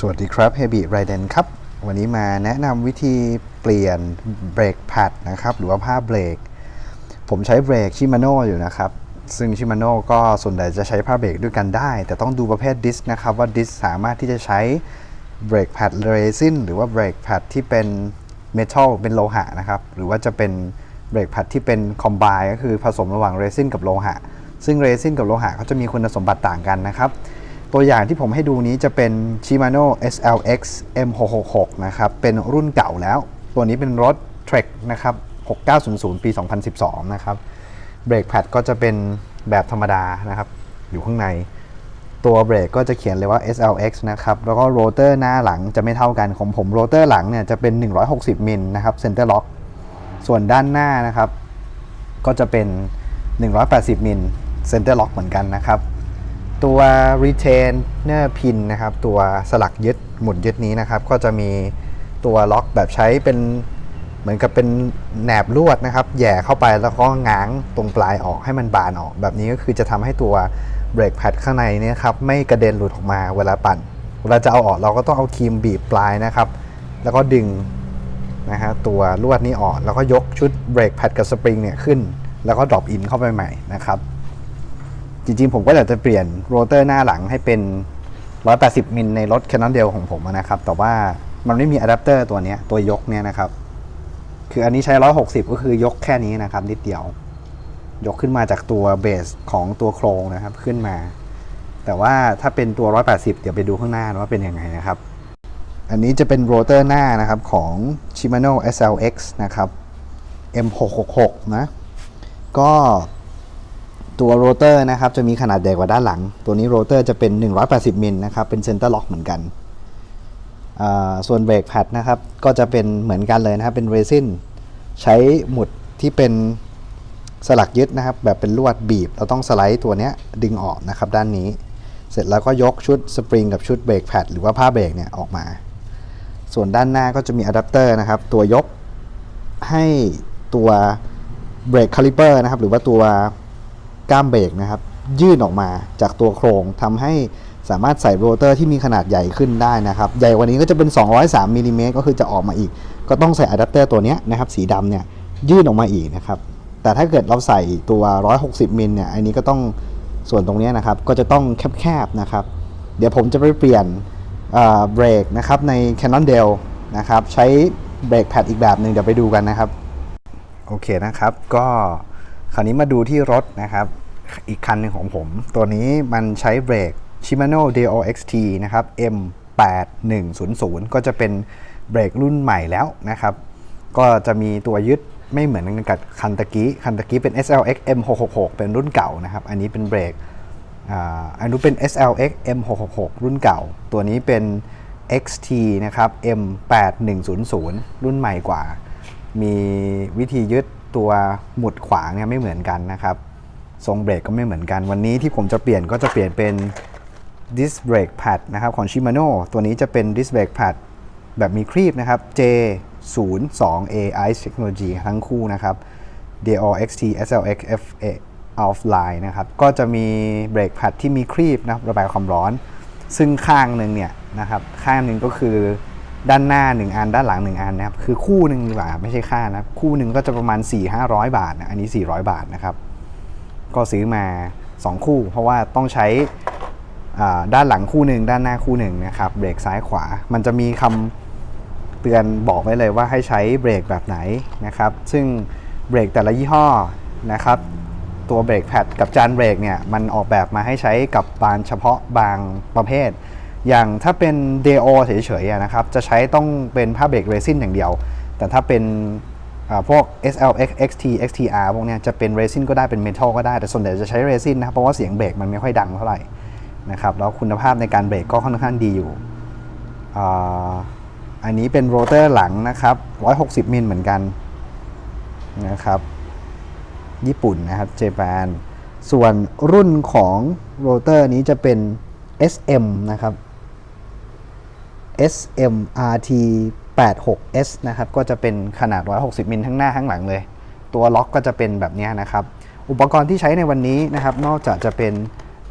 สวัสดีครับ h e b i r i d e n ครับ วันนี้มาแนะนำวิธีเปลี่ยนเบรกแพดนะครับ หรือว่าผ้าเบรก ผมใช้เบรกชิมาโน่อยู่นะครับ ซึ่งชิมาโน่ก็ส่วนใหญ่จะใช้ผ้าเบรกด้วยกันได้ แต่ต้องดูประเภทดิสนะครับ ว่าดิสสามารถที่จะใช้เบรกแพดเรซินหรือว่าเบรกแพดที่เป็นเมทัลเป็นโลหะนะครับ หรือว่าจะเป็นเบรกแพดที่เป็นคอมไบก็คือผสมระหว่างเรซินกับโลหะ ซึ่งเรซินกับโลหะเขาจะมีคุณสมบัติต่างกันนะครับ ตัวอย่างที่ผมให้ดูนี้จะเป็น Shimano SLX M666 นะครับ เป็นรุ่นเก่าแล้ว ตัวนี้เป็นรถ Trek นะครับ 6900 ปี 2012 นะครับเบรกแพดก็จะเป็นแบบธรรมดานะครับ อยู่ข้างใน ตัวเบรกก็จะเขียนเลยว่า SLX นะครับ แล้วก็โรเตอร์หน้าหลังจะไม่เท่ากันของผมโรเตอร์หลังเนี่ยจะเป็น 160มิลนะครับเซนเตอร์ล็อกส่วนด้านหน้านะครับ ก็จะเป็น 180มิลเซนเตอร์ล็อกเหมือนกันนะครับ ตัว retainer pin นะครับ ตัวสลักยึดหมุดยึดนี้นะครับ ก็จะมีตัวล็อกแบบใช้เป็นเหมือนกับเป็นแหนบลวดนะครับ แย่เข้าไปแล้วก็ง้างตรงปลายออกให้มันบานออก แบบนี้ก็คือจะทำให้ตัวเบรกแพดข้างในนี่ยครับไม่กระเด็นหลุดออกมาเวลาปั่น เวลาจะเอาออกเราก็ต้องเอาครีมบีบปลายนะครับ แล้วก็ดึงนะฮะตัวลวดนี้ออก แล้วก็ยกชุดเบรกแพดกับสปริงเนี่ยขึ้น แล้วก็ดรอปอินเข้าไปใหม่นะครับ จริงๆ ผมก็อยากจะเปลี่ยนโรเตอร์หน้าหลังให้เป็น 180 มิลในรถ Canon d e l ของผมนะครับ แต่ว่ามันไม่มีอะแดปเตอร์ตัวนี้ตัวยกเนี่ยนะครับ คืออันนี้ใช้ 160 ก็คือยกแค่นี้นะครับ นิดเดียว ยกขึ้นมาจากตัวเบสของตัวโครงนะครับขึ้นมา แต่ว่าถ้าเป็นตัว 180 เดี๋ยวไปดูข้างหน้าว่าเป็นยังไงนะครับ อันนี้จะเป็นโรเตอร์หน้านะครับของ Shimano SLX นะครับ M666 นะ ก็ ตัวโรเตอร์นะครับจะมีขนาดใหญ่กว่าด้านหลัง ตัวนี้โรเตอร์จะเป็น 180มิลนะครับเป็นเซนเตอร์ล็อกเหมือนกัน ส่วนเบรกแพดนะครับก็จะเป็นเหมือนกันเลยนะครับเป็นเรซินใช้หมุดที่เป็นสลักยึดนะครับ แบบเป็นลวดบีบ เราต้องสไลด์ตัวนี้ดึงออกนะครับด้านนี้ เสร็จแล้วก็ยกชุดสปริงกับชุดเบรกแพดหรือว่าผ้าเบรกเนี่ยออกมา ส่วนด้านหน้าก็จะมีอะแดปเตอร์นะครับ ตัวยกให้ตัวเบรกคาลิเปอร์นะครับ หรือว่าตัว ก้ามเบรกนะครับ ยื่นออกมาจากตัวโครงทำให้สามารถใส่โรเตอร์ที่มีขนาดใหญ่ขึ้นได้นะครับ ใหญ่กว่านี้ก็จะเป็น 203มิลลิเมตรก็คือจะออกมาอีก ก็ต้องใส่อะแดปเตอร์ตัวนี้นะครับ สีดำเนี่ย ยื่นออกมาอีกนะครับ แต่ถ้าเกิดเราใส่ตัว 160มิลเนี่ย อันนี้ก็ต้องส่วนตรงนี้นะครับ ก็จะต้องแคบๆนะครับ เดี๋ยวผมจะไปเปลี่ยนเอ่อเบรกนะครับใน Canon d e l นะครับ ใช้เบรกแพดอีกแบบหนึ่งเดี๋ยวไปดูกันนะครับ โอเคนะครับ ก็ คราวนี้มาดูที่รถนะครับ อีกคันหนึ่งของผม ตัวนี้มันใช้เบรก Shimano DOXT นะครับ M8100 ก็จะเป็นเบรกรุ่นใหม่แล้วนะครับ ก็จะมีตัวยึดไม่เหมือนกับคันตะกี้ คันตะกี้เป็น SLX M666 เป็นรุ่นเก่านะครับ อันนี้เป็นเบรกอันนู้นเป็น SLX M666 รุ่นเก่า ตัวนี้เป็น XT นะครับ M8100 รุ่นใหม่กว่า มีวิธียึด ตัวหมุดขวางเนี่ยไม่เหมือนกันนะครับทรงเบรกก็ไม่เหมือนกัน วันนี้ที่ผมจะเปลี่ยนก็จะเปลี่ยนเป็น disc brake pad นะครับของ Shimano ตัวนี้จะเป็น disc brake pad แบบมีครีบนะครับ J02A Ice Technology ทั้งคู่นะครับ Deo XT SLX FA Offline นะครับ ก็จะมีเบรกแพดที่มีครีบนะครับระบายความร้อน ซึ่งข้างหนึ่งเนี่ยนะครับ ข้างหนึ่งก็คือ ด้านหน้า 1 อันด้านหลัง 1 อันนะครับคือคู่หนึ่งดีกว่าไม่ใช่ข้านะคู่หนึ่งก็จะประมาณ 4-500 บาทนะอันนี้ 400 บาทนะครับ ก็ซื้อมา 2 คู่ เพราะว่าต้องใช้อ่าด้านหลังคู่หนึ่งด้านหน้าคู่หนึ่งนะครับเบรกซ้ายขวา มันจะมีคำเตือนบอกไว้เลยว่าให้ใช้เบรกแบบไหนนะครับ ซึ่งเบรกแต่ละยี่ห้อนะครับตัวเบรกแพดกับจานเบรกเนี่ยมันออกแบบมาให้ใช้กับบานเฉพาะบางประเภท อย่างถ้าเป็น DO เฉยๆนะครับ จะใช้ต้องเป็นผ้าเบรกเรซินอย่างเดียว แต่ถ้าเป็นพวก SLX XT XTR พวกนี้จะเป็นเรซินก็ได้เป็นเมทัลก็ได้ แต่ส่วนใหญ่จะใช้เรซินนะครับ เพราะว่าเสียงเบรกมันไม่ค่อยดังเท่าไหร่นะครับ แล้วคุณภาพในการเบรกก็ค่อนข้างดีอยู่ อันนี้เป็นโรเตอร์หลังนะครับ 160 มิลเหมือนกันนะครับ ญี่ปุ่นนะครับเจแปนส่วนรุ่นของโรเตอร์นี้จะเป็น SM นะครับ SMRT 86S นะครับก็จะเป็นขนาด 160 มิลทั้งหน้าทั้งหลังเลย ตัวล็อกก็จะเป็นแบบนี้นะครับ อุปกรณ์ที่ใช้ในวันนี้นะครับ นอกจากจะเป็น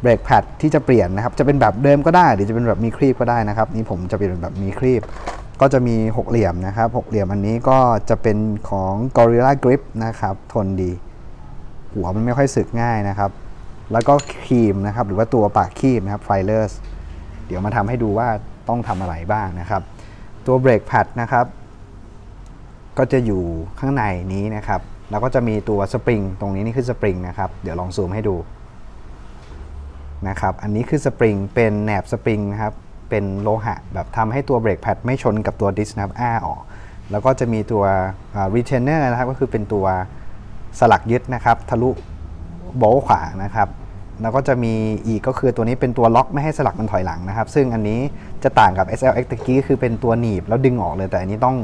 เบรกแพดที่จะเปลี่ยนนะครับ จะเป็นแบบเดิมก็ได้ หรือจะเป็นแบบมีครีบก็ได้นะครับ นี่ผมจะเปลี่ยนแบบมีครีบ ก็จะมีหกเหลี่ยมนะครับหกเหลี่ยมอันนี้ก็จะเป็นของ Gorilla Grip นะครับ ทนดี หัวมันไม่ค่อยสึกง่ายนะครับ แล้วก็ครีมนะครับ หรือว่าตัวปากครีมนะครับ Filers เดี๋ยวมาทำให้ดูว่า ต้องทำอะไรบ้างนะครับ ตัวเบรกแพดนะครับก็จะอยู่ข้างในนี้นะครับ แล้วก็จะมีตัวสปริงตรงนี้นี่คือสปริงนะครับ เดี๋ยวลองซูมให้ดูนะครับ อันนี้คือสปริงเป็นแหนบสปริงนะครับ เป็นโลหะแบบทำให้ตัวเบรกแพดไม่ชนกับตัวดิสนะครับอ้าออก แล้วก็จะมีตัวรีเทนเนอร์นะครับ ก็คือเป็นตัวสลักยึดนะครับ ทะลุโบลขวานะครับ แล้วก็จะมีอีกก็คือตัวนี้เป็นตัวล็อกไม่ให้สลักมันถอยหลังนะครับ ซึ่งอันนี้จะต่างกับ SLX ตะกี้คือเป็นตัวหนีบแล้วดึงออกเลย แต่อันนี้ต้อง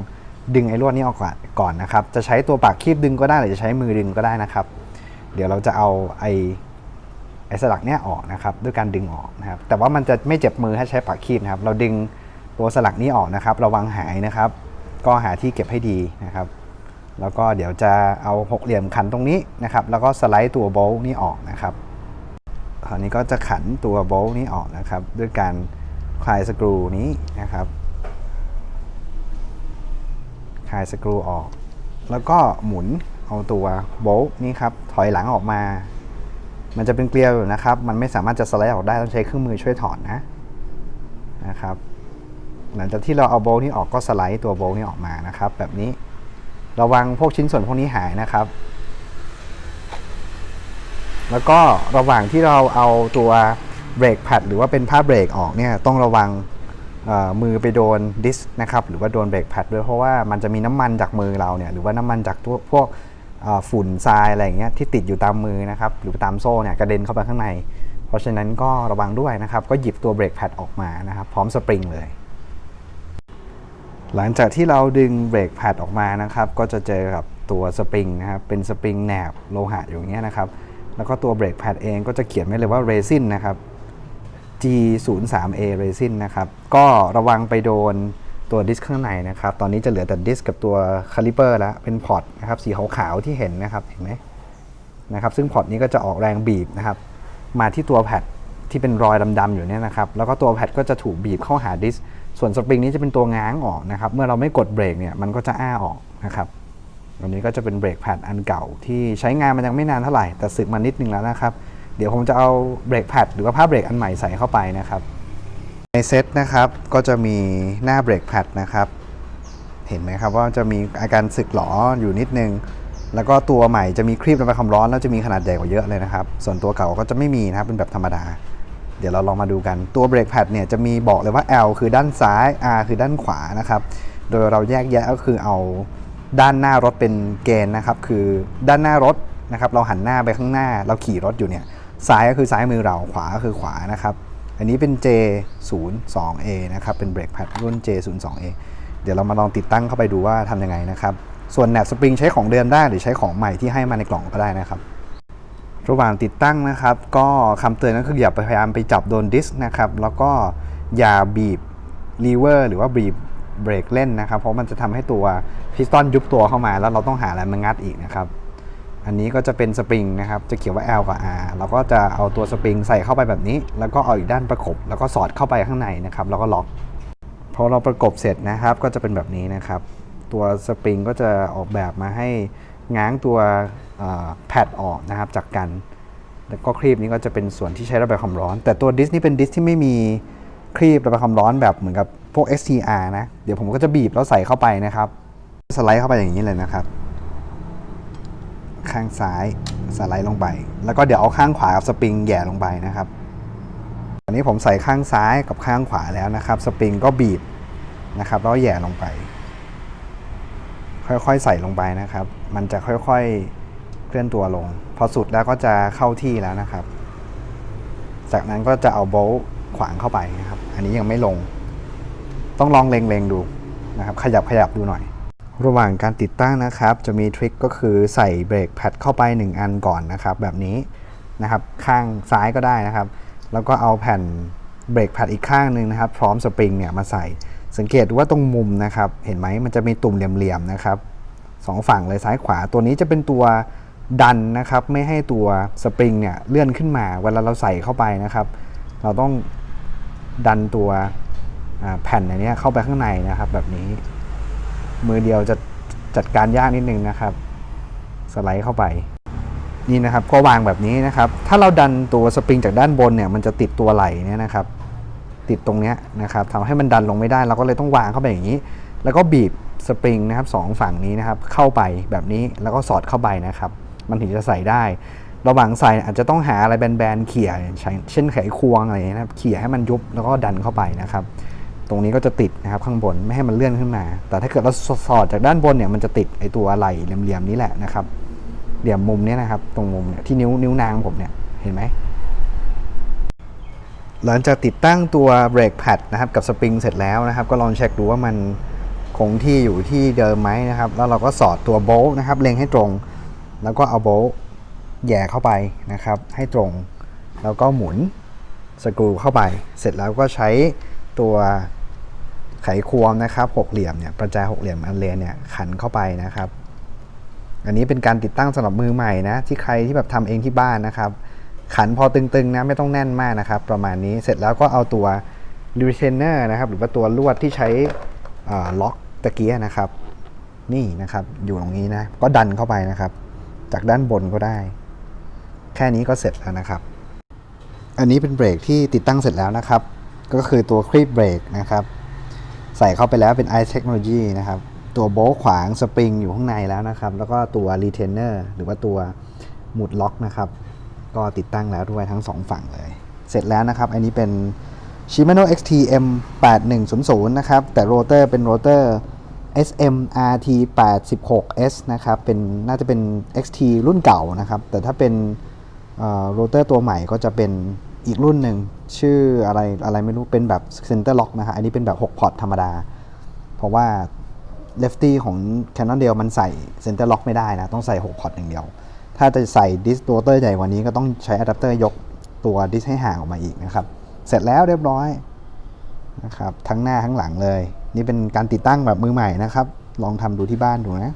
ดึงไอ้ลวดนี้ออกก่อนนะครับ จะใช้ตัวปากคีบดึงก็ได้หรือจะใช้มือดึงก็ได้นะครับ เดี๋ยวเราจะเอาไอ้ไอ้สลักเนี้ยออกนะครับด้วยการดึงออกนะครับ แต่ว่ามันจะไม่เจ็บมือถ้าใช้ปากคีบนะครับ เราดึงตัวสลักนี้ออกนะครับ ระวังหายนะครับ ก็หาที่เก็บให้ดีนะครับ แล้วก็เดี๋ยวจะเอาหกเหลี่ยมขันตรงนี้นะครับ แล้วก็สไลด์ตัวโบลต์นี้ออกนะครับ ราวนี้ก็จะขันตัวโบลต์นี้ออกนะครับ ด้วยการคลายสกรูนี้นะครับ คลายสกรูออก แล้วก็หมุนเอาตัวโบลต์นี้ครับถอยหลังออกมา มันจะเป็นเกลียวอยู่นะครับ มันไม่สามารถจะสไลด์ออกได้ต้องใช้เครื่องมือช่วยถอนนะนะครับ หลังจากที่เราเอาโบลต์นี้ออกก็สไลด์ตัวโบลต์นี้ออกมานะครับ แบบนี้ระวังพวกชิ้นส่วนพวกนี้หายนะครับ แล้วก็ระหว่างที่เราเอาตัวเบรกแพดหรือว่าเป็นผ้าเบรกออกเนี่ยต้องระวังมือไปโดนดิสนะครับหรือว่าโดนเบรกแพดด้วยเพราะว่ามันจะมีน้ำมันจากมือเราเนี่ยหรือว่าน้ำมันจากพวกฝุ่นทรายอะไรอย่างเงี้ยที่ติดอยู่ตามมือนะครับหรือตามโซ่เนี่ยกระเด็นเข้าไปข้างใน เพราะฉะนั้นก็ระวังด้วยนะครับ ก็หยิบตัวเบรกแพดออกมานะครับ พร้อมสปริงเลย หลังจากที่เราดึงเบรกแพดออกมานะครับ ก็จะเจอกับตัวสปริงนะครับเป็นสปริงแหนบโลหะอยู่อย่างเงี้ยนะครับ แล้วก็ตัวเบรกแพดเองก็จะเขียนไว้เลยว่าเรซินนะครับ G03A เรซินนะครับ ก็ระวังไปโดนตัวดิสข้างในนะครับ ตอนนี้จะเหลือแต่ดิสกับตัวคาลิเปอร์แล้ว เป็นพอร์ตนะครับ สีขาวๆที่เห็นนะครับ เห็นไหมนะครับ ซึ่งพอร์ตนี้ก็จะออกแรงบีบนะครับ มาที่ตัวแพดที่เป็นรอยดำๆอยู่เนี่ยนะครับ แล้วก็ตัวแพดก็จะถูกบีบเข้าหาดิส ส่วนสปริงนี้จะเป็นตัวง้างออกนะครับ เมื่อเราไม่กดเบรกเนี่ย มันก็จะอ้าออกนะครับ อันนี้ก็จะเป็นเบรกแพดอันเก่าที่ใช้งานมันยังไม่นานเท่าไหร่แต่สึกมานิดนึงแล้วนะครับ เดี๋ยวผมจะเอาเบรกแพดหรือว่าผ้าเบรกอันใหม่ใส่เข้าไปนะครับ ในเซตนะครับก็จะมีหน้าเบรกแพดนะครับ เห็นไหมครับว่าจะมีอาการสึกหลออยู่นิดนึง แล้วก็ตัวใหม่จะมีครีบระบายความร้อนแล้วจะมีขนาดใหญ่กว่าเยอะเลยนะครับ ส่วนตัวเก่าก็จะไม่มีนะครับเป็นแบบธรรมดา เดี๋ยวเราลองมาดูกันตัวเบรกแพดเนี่ยจะมีบอกเลยว่า L คือด้านซ้าย R คือด้านขวานะครับ โดยเราแยกแยะก็คือเอา ด้านหน้ารถเป็นเกณฑ์นะครับ คือด้านหน้ารถนะครับ เราหันหน้าไปข้างหน้า เราขี่รถอยู่เนี่ยซ้ายก็คือซ้ายมือเราขวาก็คือขวานะครับ อันนี้เป็น J02A นะครับ เป็นเบรกแพดรุ่น J02A เดี๋ยวเรามาลองติดตั้งเข้าไปดูว่าทำยังไงนะครับ ส่วนแหนบสปริงใช้ของเดิมได้หรือใช้ของใหม่ที่ให้มาในกล่องก็ได้นะครับ ระหว่างติดตั้งนะครับ ก็คำเตือนก็คืออย่าพยายามไปจับโดนดิสก์นะครับ แล้วก็อย่าบีบลีเวอร์หรือว่าบีบ เบรกเล่นนะครับ เพราะมันจะทำให้ตัวพิสตอนยุบตัวเข้ามา แล้วเราต้องหาอะไรมางัดอีกนะครับ อันนี้ก็จะเป็นสปริงนะครับ จะเขียนว่า L กับ R เราก็จะเอาตัวสปริงใส่เข้าไปแบบนี้ แล้วก็เอาอีกด้านประกบ แล้วก็สอดเข้าไปข้างในนะครับ แล้วก็ล็อก พอเราประกบเสร็จนะครับ ก็จะเป็นแบบนี้นะครับ ตัวสปริงก็จะออกแบบมาให้ง้างตัวแพดออกนะครับจากกัน แล้วก็ครีบนี้ก็จะเป็นส่วนที่ใช้ระบายความร้อน แต่ตัวดิสนี่เป็นดิสที่ไม่มีครีบระบายความร้อนแบบเหมือนกับ พวก STR นะ เดี๋ยวผมก็จะบีบแล้วใส่เข้าไปนะครับ สไลด์เข้าไปอย่างนี้เลยนะครับ ข้างซ้ายสไลด์ลงไป แล้วก็เดี๋ยวเอาข้างขวากับสปริงแย่ลงไปนะครับอันนี้ผมใส่ข้างซ้ายกับข้างขวาแล้วนะครับ สปริงก็บีบนะครับแล้วแย่ลงไป ค่อยๆใส่ลงไปนะครับ มันจะค่อยๆเคลื่อนตัวลง พอสุดแล้วก็จะเข้าที่แล้วนะครับ จากนั้นก็จะเอาโบลต์ขวางเข้าไปนะครับ อันนี้ยังไม่ลง ต้องลองเล็งๆดูนะครับขยับขยับดูหน่อย ระหว่างการติดตั้งนะครับ จะมีทริคก็คือใส่เบรกแพดเข้าไป 1 อันก่อนนะครับ แบบนี้นะครับข้างซ้ายก็ได้นะครับ แล้วก็เอาแผ่นเบรกแพดอีกข้างหนึ่งนะครับ พร้อมสปริงเนี่ยมาใส่ สังเกตว่าตรงมุมนะครับ เห็นไหมมันจะมีตุ่มเหลี่ยมๆนะครับสองฝั่งเลยซ้ายขวาตัวนี้จะเป็นตัวดันนะครับ ไม่ให้ตัวสปริงเนี่ยเลื่อนขึ้นมา เวลาเราใส่เข้าไปนะครับ เราต้องดันตัว แผ่นอันนี้เข้าไปข้างในนะครับ แบบนี้ มือเดียวจะจัดการยากนิดนึงนะครับ สไลด์เข้าไปนี่นะครับก็วางแบบนี้นะครับ ถ้าเราดันตัวสปริงจากด้านบนเนี่ยมันจะติดตัวไหล่เนี่ยนะครับ ติดตรงเนี้ยนะครับทำให้มันดันลงไม่ได้เราก็เลยต้องวางเข้าไปอย่างนี้ แล้วก็บีบสปริงนะครับสองฝั่งนี้นะครับ เข้าไปแบบนี้แล้วก็สอดเข้าไปนะครับ มันถึงจะใส่ได้ระหว่างใส่อาจจะต้องหาอะไรแบนๆเขี่ยเช่นไขควงอะไรนะครับเขี่ยให้มันยุบแล้วก็ดันเข้าไปนะครับ ตรงนี้ก็จะติดนะครับข้างบนไม่ให้มันเลื่อนขึ้นมา แต่ถ้าเกิดเราสอดจากด้านบนเนี่ยมันจะติดไอตัวไหล่เหลี่ยมๆนี้แหละนะครับเหลี่ยมมุมนี้นะครับ ตรงมุมเนี่ยที่นิ้วนิ้วนางผมเนี่ยเห็นไหมหลังจากติดตั้งตัวเบรกแพดนะครับกับสปริงเสร็จแล้วนะครับ ก็ลองเช็คดูว่ามันคงที่อยู่ที่เดิมไหมนะครับ แล้วเราก็สอดตัวโบลต์นะครับเล็งให้ตรง แล้วก็เอาโบลต์แย่เข้าไปนะครับ ให้ตรง แล้วก็หมุนสกรูเข้าไป เสร็จแล้วก็ใช้ตัว ไขควงนะครับหกเหลี่ยมเนี่ยประแจหกเหลี่ยมอันเลนเนี่ยขันเข้าไปนะครับ อันนี้เป็นการติดตั้งสำหรับมือใหม่นะที่ใครที่แบบทำเองที่บ้านนะครับ ขันพอตึงๆนะไม่ต้องแน่นมากนะครับ ประมาณนี้เสร็จแล้วก็เอาตัว retainer นะครับหรือว่าตัวลวดที่ใช้ล็อกตะเกียนะครับ นี่นะครับอยู่ตรงนี้นะก็ดันเข้าไปนะครับ จากด้านบนก็ได้ แค่นี้ก็เสร็จแล้วนะครับ อันนี้เป็นเบรกที่ติดตั้งเสร็จแล้วนะครับ ก็คือตัวครีบเบรกนะครับ ส่เข้าไปแล้วเป็น i Technology นะครับ ตัวโบล์ขวางสปริงอยู่ข้างในแล้วนะครับ แล้วก็ตัว retainer หรือว่าตัวหมุดล็อกนะครับ ก็ติดตั้งแล้วด้วยทั้ง 2 ฝั่งเลย เสร็จแล้วนะครับ อันนี้เป็น Shimano XTM 8100นะครับ แต่โรเตอร์เป็นโรเตอร์ SM RT 86S นะครับ เป็นน่าจะเป็น XT รุ่นเก่านะครับ แต่ถ้าเป็นโรเตอร์ตัวใหม่ก็จะเป็น อีกรุ่นหนึ่งชื่ออะไรอะไรไม่รู้เป็นแบบ Center Lock นะฮะอันนี้เป็นแบบ 6 พอร์ตธรรมดา เพราะว่า Lefty ของ Canon เดียวมันใส่ Center Lock ไม่ได้นะ ต้องใส่ 6 พอร์ตอย่างเดียว ถ้าจะใส่ดิสโรเตอร์ใหญ่กว่านี้ก็ต้องใช้อะแดปเตอร์ยกตัวดิสให้ห่างออกมาอีกนะครับ เสร็จแล้วเรียบร้อยนะครับทั้งหน้าทั้งหลังเลย นี่เป็นการติดตั้งแบบมือใหม่นะครับ ลองทำดูที่บ้านดูนะ